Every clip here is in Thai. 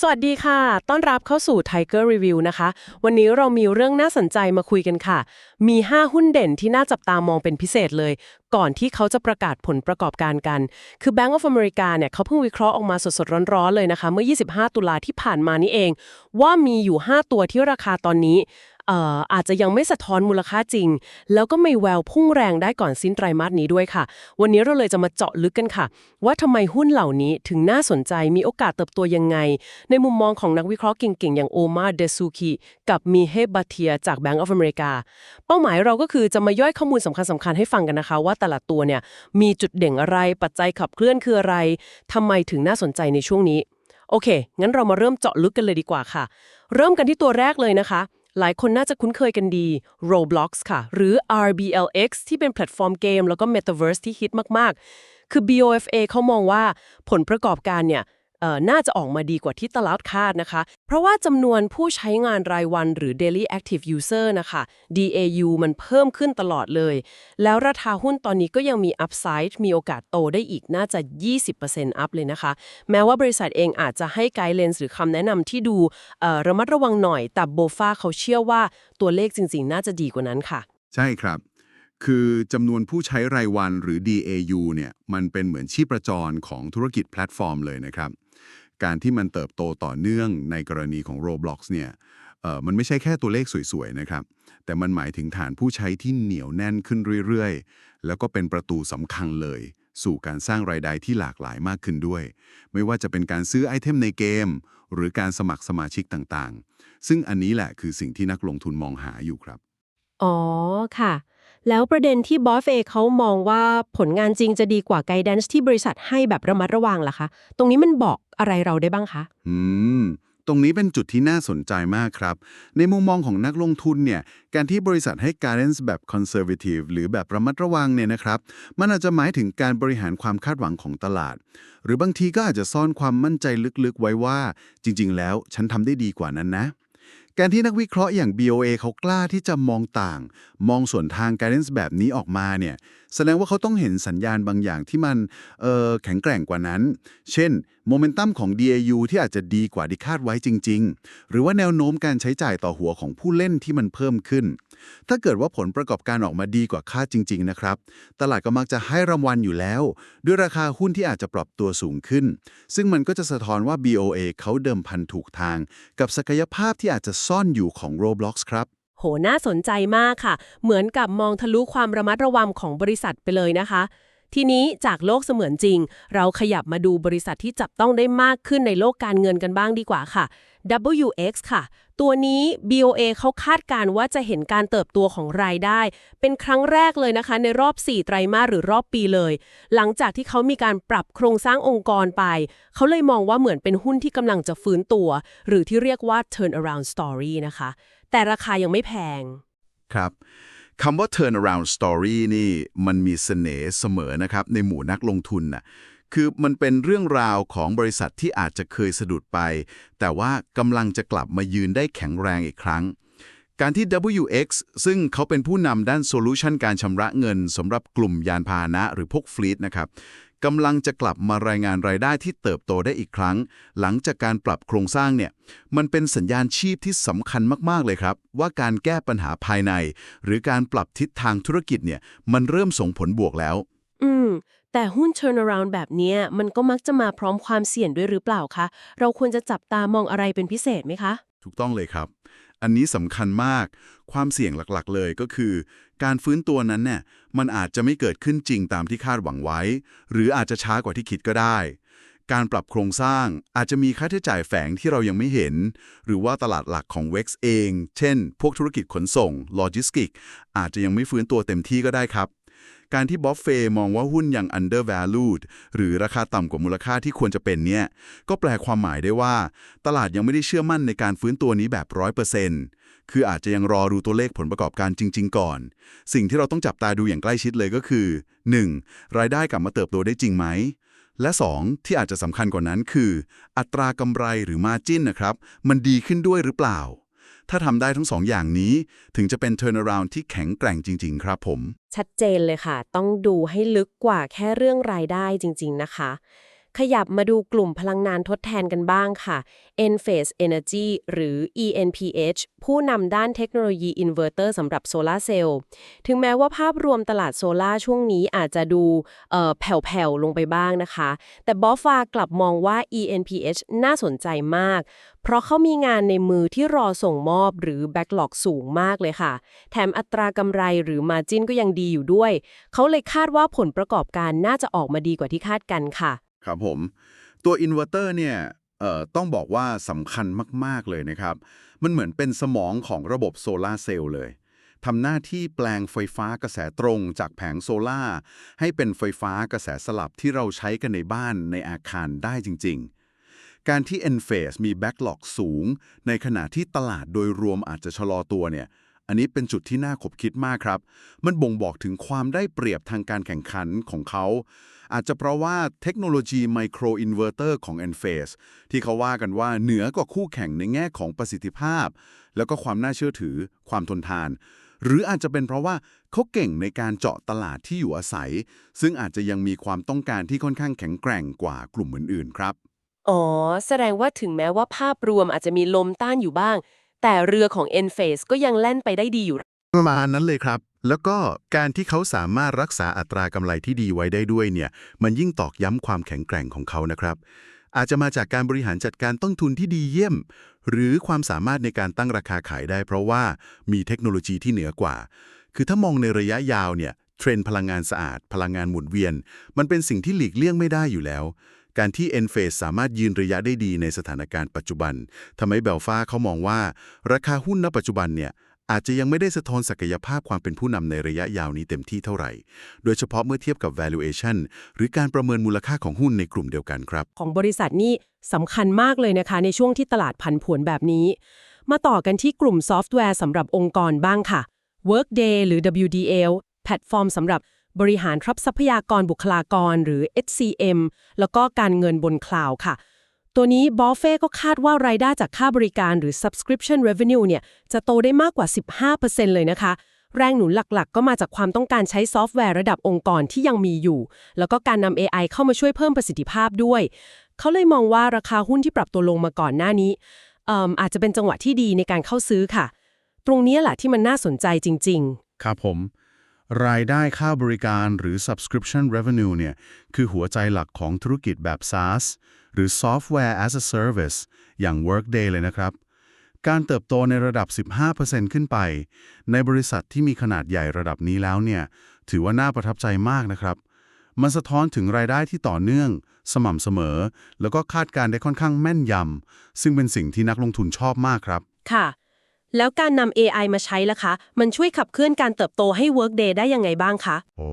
สวัสดีค่ะ ต้อนรับเข้าสู่ Tiger Review นะคะ วันนี้เรามีเรื่องน่าสนใจมาคุยกันค่ะ มี 5 หุ้นเด่นที่น่าจับตามองเป็นพิเศษเลย ก่อนที่เขาจะประกาศผลประกอบการกัน คือ Bank of America เนี่ยเขาเพิ่งวิเคราะห์ออกมาสดๆ ร้อนๆ เลยนะคะ เมื่อ 25 ตุลาที่ผ่านมานี่เอง ว่ามีอยู่ 5 ตัวที่ราคาตอนนี้ อาจจะยังไม่สะท้อนมูลค่าจริง แล้วก็ไม่แววพุ่งแรงได้ก่อนสิ้นไตรมาสนี้ด้วยค่ะ วันนี้เราเลยจะมาเจาะลึกกันค่ะ ว่าทำไมหุ้นเหล่านี้ถึงน่าสนใจมีโอกาสเติบโตยังไง ในมุมมองของนักวิเคราะห์เก่งๆ อย่างโอมาเดซูคิกับมีเฮบาเทียจาก Bank of America เป้าหมายเราก็คือจะมาย่อยข้อมูลสำคัญๆให้ฟังกันนะคะ ว่าแต่ละตัวเนี่ยมีจุดเด่นอะไรปัจจัยขับเคลื่อนคืออะไรทำไมถึงน่าสนใจในช่วงนี้โอเค งั้นเรามาเริ่มเจาะลึกกันเลยดีกว่าค่ะ เริ่มกันที่ตัวแรกเลยนะคะ หลายคนน่าจะคุ้นเคยกันดี Roblox ค่ะ หรือ RBLX ที่เป็นแพลตฟอร์มเกม แล้วก็ Metaverse ที่ฮิตมาก ๆ คือ BOFA เขามองว่าผลประกอบการเนี่ย น่าจะออกมาดีกว่าที่ตลาดคาดนะคะ เพราะว่าจำนวนผู้ใช้งานรายวันหรือ Daily Active User นะคะ DAU มันเพิ่มขึ้นตลอดเลย แล้วราคาหุ้นตอนนี้ก็ยังมี Upside มีโอกาสโตได้อีกน่าจะ 20% up เลยนะคะ แม้ว่าบริษัทเองอาจจะให้ไกด์เลนส์หรือคำแนะนำที่ดูระมัดระวังหน่อย แต่โบฟาเขาเชื่อว่าตัวเลขจริง ๆ น่าจะดีกว่านั้นค่ะ ใช่ครับคือจำนวนผู้ใช้รายวันหรือ DAU เนี่ยมันเป็นเหมือนชีพประจรของธุรกิจแพลตฟอร์มเลยนะครับ การที่มันเติบโตต่อเนื่องในกรณีของ Roblox เนี่ยเออมันไม่ใช่แค่ตัวเลขสวยๆนะครับ แต่มันหมายถึงฐานผู้ใช้ที่เหนียวแน่นขึ้นเรื่อยๆ แล้วก็เป็นประตูสำคัญเลย สู่การสร้างรายได้ที่หลากหลายมากขึ้นด้วย ไม่ว่าจะเป็นการซื้อไอเทมในเกม หรือการสมัครสมาชิกต่างๆ ซึ่งอันนี้แหละคือสิ่งที่นักลงทุนมองหาอยู่ครับ อ๋อค่ะ แล้วประเด็นที่บอสเอเขามองว่าผลงานจริงจะดีกว่าไกด์แดนซ์ที่บริษัทให้แบบระมัดระวังล่ะคะ ตรงนี้มันบอกอะไรเราได้บ้างคะ อืม ตรงนี้เป็นจุดที่น่าสนใจมากครับ ในมุมมองของนักลงทุนเนี่ย การที่บริษัทให้ guidance แบบ conservative หรือแบบระมัดระวังเนี่ยนะครับ มันอาจจะหมายถึงการบริหารความคาดหวังของตลาด หรือบางทีก็อาจจะซ่อนความมั่นใจลึกๆไว้ว่า จริง ๆ แล้วฉันทำได้ดีกว่านั้นนะ การที่นักวิเคราะห์อย่าง BOA เขากล้าที่จะมองต่าง มองส่วนทางการเ n นแบบนี้ออกมาเนี่ยแสดงว่าเขาต้องเห็นสัญญาณบางอย่างที่มันเออแข็งแกร่งกว่านั้น เช่นโมเมนตัมของ DAU ที่อาจจะดีกว่าที่คาดไว้จริง ๆ หรือว่าแนวโน้มการใช้จ่ายต่อหัวของผู้เล่นที่มันเพิ่มขึ้น ถ้าเกิดว่าผลประกอบการออกมาดีกว่าคาดจริง ๆ นะครับ ตลาดก็มักจะให้รางวัลอยู่แล้ว ด้วยราคาหุ้นที่อาจจะปรับตัวสูงขึ้น ซึ่งมันก็จะสะท้อนว่า BOA เขาเดิมพันถูกทาง กับศักยภาพที่อาจจะซ่อนอยู่ของ Roblox ครับโหน่าสนใจมากค่ะ เหมือนกับมองทะลุความระมัดระวังของบริษัทไปเลยนะคะ ทีนี้จากโลกเสมือนจริง เราขยับมาดูบริษัทที่จับต้องได้มากขึ้นในโลกการเงินกันบ้างดีกว่าค่ะ WX ค่ะ ตัวนี้ BOA เขาคาดการณ์ว่าจะเห็นการเติบโตของรายได้ เป็นครั้งแรกเลยนะคะ ในรอบ 4 ไตรมาสหรือรอบปีเลย หลังจากที่เขามีการปรับโครงสร้างองค์กรไป เขาเลยมองว่าเหมือนเป็นหุ้นที่กำลังจะฟื้นตัว หรือที่เรียกว่า turnaround story นะคะ แต่ราคายังไม่แพง ครับ คำว่า turnaround story นี่มันมีเสน่ห์เสมอนะครับในหมู่นักลงทุนน่ะคือมันเป็นเรื่องราวของบริษัทที่อาจจะเคยสะดุดไป แต่ว่ากำลังจะกลับมายืนได้แข็งแรงอีกครั้ง การที่ WX ซึ่งเขาเป็นผู้นำด้านโซลูชันการชำระเงินสำหรับกลุ่มยานพาหนะหรือพวกฟลีตนะครับ กำลังจะกลับมารายงานรายได้ที่เติบโตได้อีกครั้ง หลังจากการปรับโครงสร้างเนี่ยมันเป็นสัญญาณชีพที่สำคัญมากๆเลยครับ ว่าการแก้ปัญหาภายใน หรือการปรับทิศทางธุรกิจเนี่ยมันเริ่มส่งผลบวกแล้ว อืม แต่หุ้น turnaround แบบเนี้ยมันก็มักจะมาพร้อมความเสี่ยงด้วยหรือเปล่าคะ เราควรจะจับตามองอะไรเป็นพิเศษไหมคะ ถูกต้องเลยครับ อันนี้สำคัญมาก ความเสี่ยงหลักๆ เลยก็คือ การฟื้นตัวนั้นเนี่ยมันอาจจะไม่เกิดขึ้นจริงตามที่คาดหวังไว้ หรืออาจจะช้ากว่าที่คิดก็ได้ การปรับโครงสร้างอาจจะมีค่าใช้จ่ายแฝงที่เรายังไม่เห็น หรือว่าตลาดหลักของ WEX เอง เช่น พวกธุรกิจขนส่งโลจิสติกอาจจะยังไม่ฟื้นตัวเต็มที่ก็ได้ครับการที่บ๊อบเฟย์มองว่าหุ้นยัง undervalued หรือราคาต่ำกว่ามูลค่าที่ควรจะเป็นเนี่ย ก็แปลความหมายได้ว่า ตลาดยังไม่ได้เชื่อมั่นในการฟื้นตัวนี้แบบ 100% คืออาจจะยังรอดูตัวเลขผลประกอบการจริง ๆ ก่อน สิ่งที่เราต้องจับตาดูอย่างใกล้ชิดเลยก็คือ 1. รายได้กลับมาเติบโตได้จริงไหม และ 2. ที่อาจจะสำคัญกว่านั้นคือ อัตรากำไรหรือ margin นะครับ มันดีขึ้นด้วยหรือเปล่า ถ้าทำได้ทั้งสองอย่างนี้ ถึงจะเป็น turnaround ที่แข็งแกร่งจริง ๆ ครับผม ชัดเจนเลยค่ะ ต้องดูให้ลึกกว่าแค่เรื่องรายได้จริง ๆ นะคะ ขยับมาดูกลุ่มพลังงานทดแทนกันบ้างค่ะ Enphase Energy หรือ ENPH ผู้นำด้านเทคโนโลยีอินเวอร์เตอร์สำหรับโซลาร์เซลล์ ถึงแม้ว่าภาพรวมตลาดโซลาช่วงนี้อาจจะดูแผ่วๆ ลงไปบ้างนะคะ แต่บอฟฟากลับมองว่า ENPH น่าสนใจมาก เพราะเขามีงานในมือที่รอส่งมอบหรือแบ็กหลอกสูงมากเลยค่ะ แถมอัตรากำไรหรือมาจินก็ยังดีอยู่ด้วย เขาเลยคาดว่าผลประกอบการน่าจะออกมาดีกว่าที่คาดกันค่ะ ครับผม ตัวอินเวอร์เตอร์เนี่ยต้องบอกว่าสำคัญมาก ๆ เลยนะครับ มันเหมือนเป็นสมองของระบบโซลาเซลล์เลยทำหน้าที่แปลงไฟฟ้ากระแสตรงจากแผงโซลาร์ให้เป็นไฟฟ้ากระแสสลับที่เราใช้กันในบ้านในอาคารได้จริง ๆ การที่ Enphase มีแบ็กหลอกสูง ในขณะที่ตลาดโดยรวมอาจจะชะลอตัวเนี่ย อันนี้เป็นจุดที่น่าขบคิดมากครับ มันบ่งบอกถึงความได้เปรียบทางการแข่งขันของเขา อาจจะเพราะว่าเทคโนโลยีไมโครอินเวอร์เตอร์ของ Enphase ที่เขาว่ากันว่าเหนือกว่าคู่แข่งในแง่ของประสิทธิภาพ แล้วก็ความน่าเชื่อถือ ความทนทาน หรืออาจจะเป็นเพราะว่าเขาเก่งในการเจาะตลาดที่อยู่อาศัย ซึ่งอาจจะยังมีความต้องการที่ค่อนข้างแข็งแกร่งกว่ากลุ่มอื่นๆ ครับ อ๋อ แสดงว่าถึงแม้ว่าภาพรวมอาจจะมีลมต้านอยู่บ้าง แต่เรือของ Enphase ก็ยังแล่นไปได้ดีอยู่ ประมาณนั้นเลยครับ แล้วก็การที่เขาสามารถรักษาอัตรากำไรที่ดีไว้ได้ด้วยเนี่ย มันยิ่งตอกย้ำความแข็งแกร่งของเขานะครับ อาจจะมาจากการบริหารจัดการต้นทุนที่ดีเยี่ยม หรือความสามารถในการตั้งราคาขายได้ เพราะว่ามีเทคโนโลยีที่เหนือกว่า คือถ้ามองในระยะยาวเนี่ยเทรนด์พลังงานสะอาด พลังงานหมุนเวียน มันเป็นสิ่งที่หลีกเลี่ยงไม่ได้อยู่แล้ว การที่ Enphase สามารถยืนระยะได้ดีในสถานการณ์ปัจจุบันทำให้เบลฟ้าเขามองว่า ราคาหุ้นณปัจจุบันเนี่ย อาจจะยังไม่ได้สะท้อนศักยภาพความเป็นผู้นำในระยะยาวนี้เต็มที่เท่าไหร่ โดยเฉพาะเมื่อเทียบกับ valuation หรือการประเมินมูลค่าของหุ้นในกลุ่มเดียวกันครับ ของบริษัทนี่สำคัญมากเลยนะคะ ในช่วงที่ตลาดผันผวนแบบนี้ มาต่อกันที่กลุ่มซอฟต์แวร์สำหรับองค์กรบ้างค่ะ Workday หรือ WDL แพลตฟอร์มสำหรับบริหารทรัพยากรบุคลากรหรือ HCM แล้วก็การเงินบนคลาวด์ค่ะ ตัวนี้บอฟเฟ่ก็คาดว่ารายได้จากค่าบริการหรือ subscription revenue เนี่ยจะโตได้มากกว่า 15%เลยนะคะ แรงหนุนหลักๆ ก็มาจากความต้องการใช้ซอฟต์แวร์ระดับองค์กรที่ยังมีอยู่ แล้วก็การนำ AI เข้ามาช่วยเพิ่มประสิทธิภาพด้วย เขาเลยมองว่าราคาหุ้นที่ปรับตัวลงมาก่อนหน้านี้เอิ่มอาจจะเป็นจังหวะที่ดีในการเข้าซื้อค่ะ ตรงนี้แหละที่มันน่าสนใจจริง ๆ ครับผมรายได้ค่าบริการหรือ subscription revenue เนี่ย คือหัวใจหลักของธุรกิจแบบ SaaS หรือ Software as a Service อย่าง Workday เลยนะครับ การเติบโตในระดับ 15%ขึ้นไป ในบริษัทที่มีขนาดใหญ่ระดับนี้แล้วเนี่ย ถือว่าน่าประทับใจมากนะครับ มันสะท้อนถึงรายได้ที่ต่อเนื่อง สม่ำเสมอ แล้วก็คาดการณ์ได้ค่อนข้างแม่นยำ ซึ่งเป็นสิ่งที่นักลงทุนชอบมากครับๆค่ะ แล้วการนำ AI มาใช้ล่ะคะ มันช่วยขับเคลื่อนการเติบโตให้ Workday ได้ยังไงบ้างคะ โอ้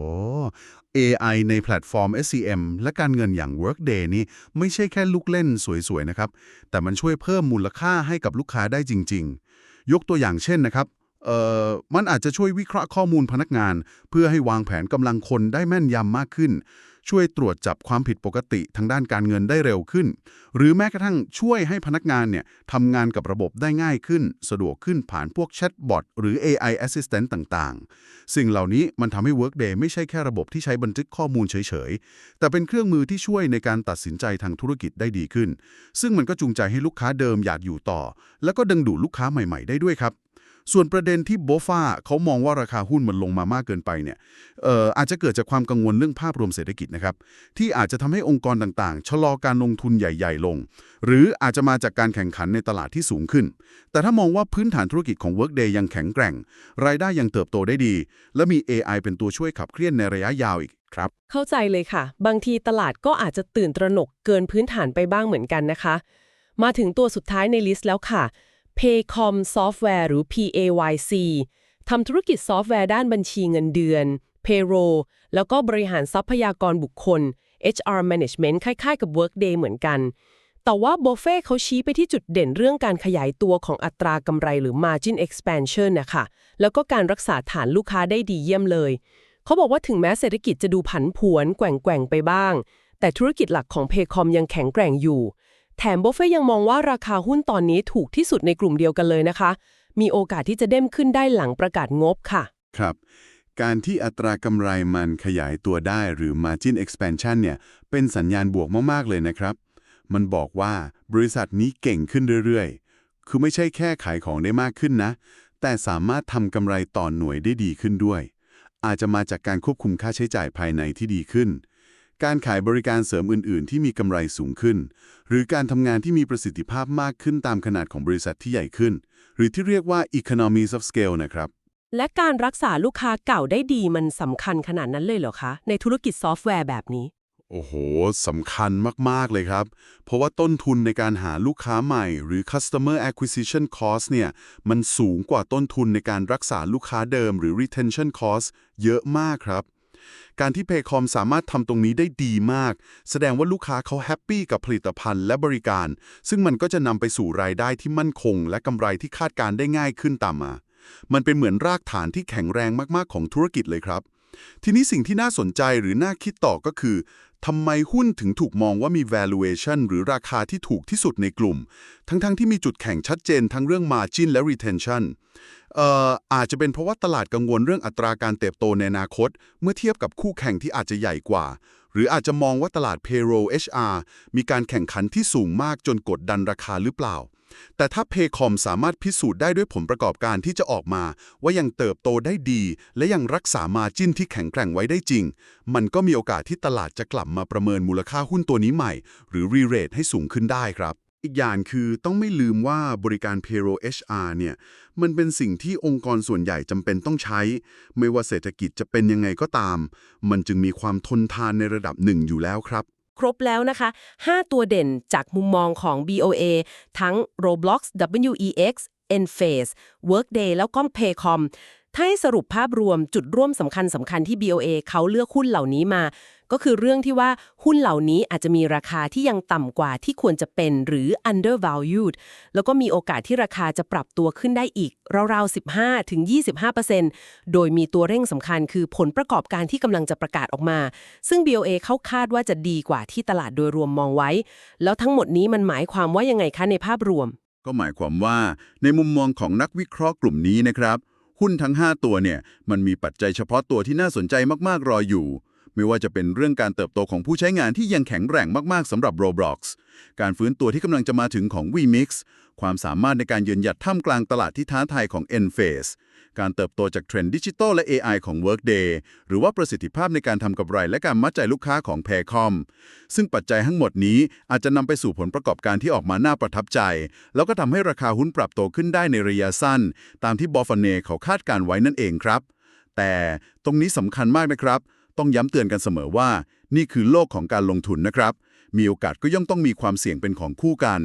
AI ในแพลตฟอร์ม SCM และการเงินอย่าง Workday นี่ไม่ใช่แค่ลูกเล่นสวยๆนะครับ แต่มันช่วยเพิ่มมูลค่าให้กับลูกค้าได้จริง ๆ ยกตัวอย่างเช่นนะครับ เอ่อมันอาจจะช่วยวิเคราะห์ข้อมูลพนักงาน เพื่อให้วางแผนกำลังคนได้แม่นยำมากขึ้น ช่วยตรวจจับความผิดปกติทางด้านการเงินได้เร็วขึ้น หรือแม้กระทั่งช่วยให้พนักงานเนี่ยทำงานกับระบบได้ง่ายขึ้น สะดวกขึ้นผ่านพวกแชทบอทหรือ AI Assistant ต่างๆ สิ่งเหล่านี้มันทำให้ Workday ไม่ใช่แค่ระบบที่ใช้บันทึกข้อมูลเฉยๆ แต่เป็นเครื่องมือที่ช่วยในการตัดสินใจทางธุรกิจได้ดีขึ้น ซึ่งมันก็จูงใจให้ลูกค้าเดิมอยากอยู่ต่อ แล้วก็ดึงดูดลูกค้าใหม่ ๆ ได้ด้วยครับ ส่วนประเด็นที่โบฟาเขามองว่าราคาหุ้นมันลงมามากเกินไปเนี่ยอออาจจะเกิดจากความกังวลเรื่องภาพรวมเศรษฐกิจนะครับ ที่อาจจะทำให้องค์กรต่างๆ ชะลอการลงทุนใหญ่ ๆ ลง หรืออาจจะมาจากการแข่งขันในตลาดที่สูงขึ้น แต่ถ้ามองว่าพื้นฐานธุรกิจของ Workday ยังแข็งแกร่ง รายได้ยังเติบโตได้ดี และมี AI เป็นตัวช่วยขับเคลื่อนในระยะยาวอีกครับ เข้าใจเลยค่ะ บางทีตลาดก็อาจจะตื่นตระหนกเกินพื้นฐานไปบ้างเหมือนกันนะคะ มาถึงตัวสุดท้ายในลิสต์แล้วค่ะ Paycom Software หรือ PAYC ทำธุรกิจซอฟต์แวร์ด้านบัญชีเงินเดือน Payroll แล้วก็บริหารทรัพยากรบุคคล HR Management คล้ายๆกับ Workday เหมือนกัน แต่ว่าโบเฟ่เขาชี้ไปที่จุดเด่นเรื่องการขยายตัวของอัตรากำไรหรือ Margin Expansion นะคะแล้วก็การรักษาฐานลูกค้าได้ดีเยี่ยมเลย เขาบอกว่าถึงแม้เศรษฐกิจจะดูผันผวนแกว่งๆไปบ้าง แต่ธุรกิจหลักของเพคอมยังแข็งแกร่งอยู่ แถมโบฟเฟ่ยังมองว่าราคาหุ้นตอนนี้ถูกที่สุดในกลุ่มเดียวกันเลยนะคะ มีโอกาสที่จะเด้มขึ้นได้หลังประกาศงบค่ะ ครับ การที่อัตรากำไรมันขยายตัวได้หรือ margin expansion เนี่ย เป็นสัญญาณบวกมากๆเลยนะครับ มันบอกว่าบริษัทนี้เก่งขึ้นเรื่อยๆ คือไม่ใช่แค่ขายของได้มากขึ้นนะ แต่สามารถทำกำไรต่อหน่วยได้ดีขึ้นด้วย อาจจะมาจากการควบคุมค่าใช้จ่ายภายในที่ดีขึ้น การขายบริการเสริมอื่น ๆ ที่มีกำไรสูงขึ้น หรือการทำงานที่มีประสิทธิภาพมากขึ้นตามขนาดของบริษัทที่ใหญ่ขึ้น หรือที่เรียกว่า economies of scale นะครับ และการรักษาลูกค้าเก่าได้ดีมันสำคัญขนาดนั้นเลยเหรอคะ ในธุรกิจซอฟต์แวร์แบบนี้ โอ้โหสำคัญมาก ๆ เลยครับ เพราะว่าต้นทุนในการหาลูกค้าใหม่ หรือ customer acquisition cost เนี่ย มันสูงกว่าต้นทุนในการรักษาลูกค้าเดิม หรือ retention cost เยอะมากครับ การที่ Paycom สามารถทำตรงนี้ได้ดีมาก แสดงว่าลูกค้าเขาแฮปปี้กับผลิตภัณฑ์และบริการ ซึ่งมันก็จะนำไปสู่รายได้ที่มั่นคง และกำไรที่คาดการได้ง่ายขึ้นตามมา มันเป็นเหมือนรากฐานที่แข็งแรงมากๆของธุรกิจเลยครับ ทีนี้สิ่งที่น่าสนใจหรือน่าคิดต่อก็คือทำไมหุ้นถึงถูกมองว่ามี valuation หรือราคาที่ถูกที่สุดในกลุ่ม ทั้งๆทที่มีจุดแข่งชัดเจนทั้งเรื่อง margin และ retention เอ่ออาจจะเป็นเพราะว่าตลาดกังวลเรื่องอัตราการเติบโตในอนาคต เมื่อเทียบกับคู่แข่งที่อาจจะใหญ่กว่า หรืออาจจะมองว่าตลาด payroll HR มีการแข่งขันที่สูงมากจนกดดันราคาหรือเปล่า แต่ถ้า Paycom สามารถพิสูจน์ได้ด้วยผลประกอบการที่จะออกมา ว่ายังเติบโตได้ดี และยังรักษามาจิ้นที่แข็งแกร่งไว้ได้จริง มันก็มีโอกาสที่ตลาดจะกลับมาประเมินมูลค่าหุ้นตัวนี้ใหม่ หรือ re-rate ให้สูงขึ้นได้ครับ อีกอย่างคือต้องไม่ลืมว่าบริการ Payroll HR เนี่ย มันเป็นสิ่งที่องค์กรส่วนใหญ่จำเป็นต้องใช้ ไม่ว่าเศรษฐกิจจะเป็นยังไงก็ตาม มันจึงมีความทนทานในระดับหนึ่งอยู่แล้วครับ ครบแล้วนะคะ 5 ตัวเด่นจากมุมมองของ BOA ทั้ง Roblox WEX Enphase Workday แล้วก็ Paycom ถ้าให้สรุปภาพรวมจุดร่วมสำคัญสำคัญที่ BOA เขาเลือกหุ้นเหล่านี้มา ก็คือเรื่องที่ว่าหุ้นเหล่านี้อาจจะมีราคาที่ยังต่ำกว่าที่ควรจะเป็นหรือ undervalued แล้วก็มีโอกาสที่ราคาจะปรับตัวขึ้นได้อีก ราวๆ 15ถึง25%โดยมีตัวเร่งสำคัญคือผลประกอบการที่กำลังจะประกาศออกมา ซึ่ง BOA เขาคาดว่าจะดีกว่าที่ตลาดโดยรวมมองไว้ แล้วทั้งหมดนี้มันหมายความว่ายังไงคะในภาพรวม ก็หมายความว่าในมุมมองของนักวิเคราะห์กลุ่มนี้นะครับ หุ้นทั้ง 5 ตัวเนี่ยมันมีปัจจัยเฉพาะตัวที่น่าสนใจมากๆรออยู่ ไม่ว่าจะเป็นเรื่องการเติบโตของผู้ใช้งานที่ยังแข็งแกร่งมากๆสำหรับ Roblox การฟื้นตัวที่กำลังจะมาถึงของ VMix ความสามารถในการยืนหยัดท่ามกลางตลาดที่ท้าทายของ Enphase การเติบโตจากเทรนด์ดิจิทัลและ AI ของ Workday หรือว่าประสิทธิภาพในการทำกำไรและการมัดใจลูกค้าของ Paycom ซึ่งปัจจัยทั้งหมดนี้อาจจะนำไปสู่ผลประกอบการที่ออกมาน่าประทับใจ แล้วก็ทำให้ราคาหุ้นปรับโตขึ้นได้ในระยะสั้น ตามที่บอฟเนเขาคาดการไว้นั่นเองครับ แต่ตรงนี้สำคัญมากนะครับ ต้องย้ำเตือนกันเสมอว่า นี่คือโลกของการลงทุนนะครับ มีโอกาสก็ย่อมต้องมีความเสี่ยงเป็นของคู่กัน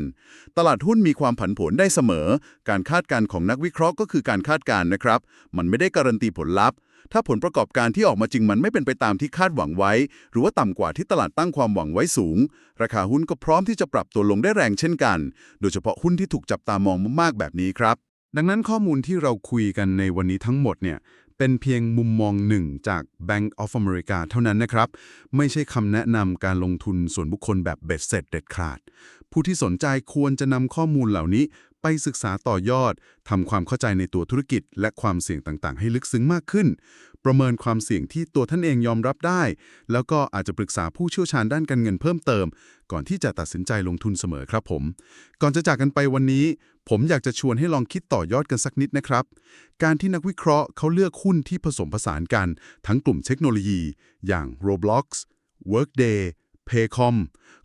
ตลาดหุ้นมีความผันผวนได้เสมอ การคาดการณ์ของนักวิเคราะห์ก็คือการคาดการณ์นะครับ มันไม่ได้การันตีผลลัพธ์ถ้าผลประกอบการที่ออกมาจริงมันไม่เป็นไปตามที่คาดหวังไว้ หรือว่าต่ำกว่าที่ตลาดตั้งความหวังไว้สูง ราคาหุ้นก็พร้อมที่จะปรับตัวลงได้แรงเช่นกัน โดยเฉพาะหุ้นที่ถูกจับตามองมากๆแบบนี้ครับ ดังนั้นข้อมูลที่เราคุยกันในวันนี้ทั้งหมดเนี่ย เป็นเพียงมุมมองหนึ่งจาก Bank of America เท่านั้นนะครับ ไม่ใช่คำแนะนำการลงทุนส่วนบุคคลแบบเบ็ดเสร็จเด็ดขาด ผู้ที่สนใจควรจะนำข้อมูลเหล่านี้ไปศึกษาต่อยอดทำความเข้าใจในตัวธุรกิจ และความเสี่ยงต่างๆ ให้ลึกซึ้งมากขึ้น ประเมินความเสี่ยงที่ตัวท่านเองยอมรับได้ แล้วก็อาจจะปรึกษาผู้เชี่ยวชาญด้านการเงินเพิ่มเติม ก่อนที่จะตัดสินใจลงทุนเสมอครับผม ก่อนจะจากกันไปวันนี้ ผมอยากจะชวนให้ลองคิดต่อยอดกันสักนิดนะครับ การที่นักวิเคราะห์เขาเลือกหุ้นที่ผสมผสานกัน ทั้งกลุ่มเทคโนโลยี อย่าง Roblox Workday Paycom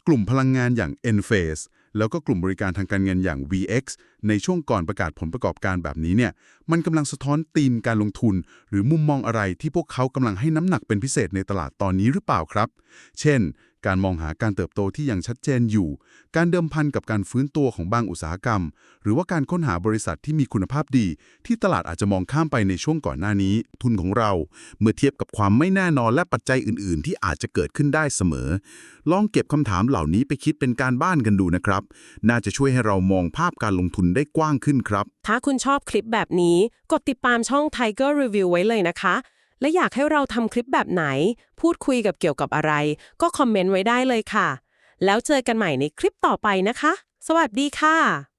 กลุ่มพลังงานอย่าง Enphase แล้วก็กลุ่มบริการทางการเงินอย่าง VX ในช่วงก่อนประกาศผลประกอบการแบบนี้เนี่ย มันกำลังสะท้อนตีมการลงทุน หรือมุมมองอะไรที่พวกเขากำลังให้น้ำหนักเป็นพิเศษในตลาดตอนนี้หรือเปล่าครับ เช่น การมองหาการเติบโตที่ยังชัดเจนอยู่ การเดิมพันกับการฟื้นตัวของบางอุตสาหกรรม หรือว่าการค้นหาบริษัทที่มีคุณภาพดี ที่ตลาดอาจจะมองข้ามไปในช่วงก่อนหน้านี้ ทุนของเรา เมื่อเทียบกับความไม่แน่นอนและปัจจัยอื่น ๆ ที่อาจจะเกิดขึ้นได้เสมอ ลองเก็บคำถามเหล่านี้ไปคิดเป็นการบ้านกันดูนะครับ น่าจะช่วยให้เรามองภาพการลงทุนได้กว้างขึ้นครับ ถ้าคุณชอบคลิปแบบนี้ กดติดตามช่อง Tiger Review ไว้เลยนะคะ และอยากให้เราทำคลิปแบบไหน พูดคุยกับเกี่ยวกับอะไร ก็คอมเมนต์ไว้ได้เลยค่ะ แล้วเจอกันใหม่ในคลิปต่อไปนะคะ สวัสดีค่ะ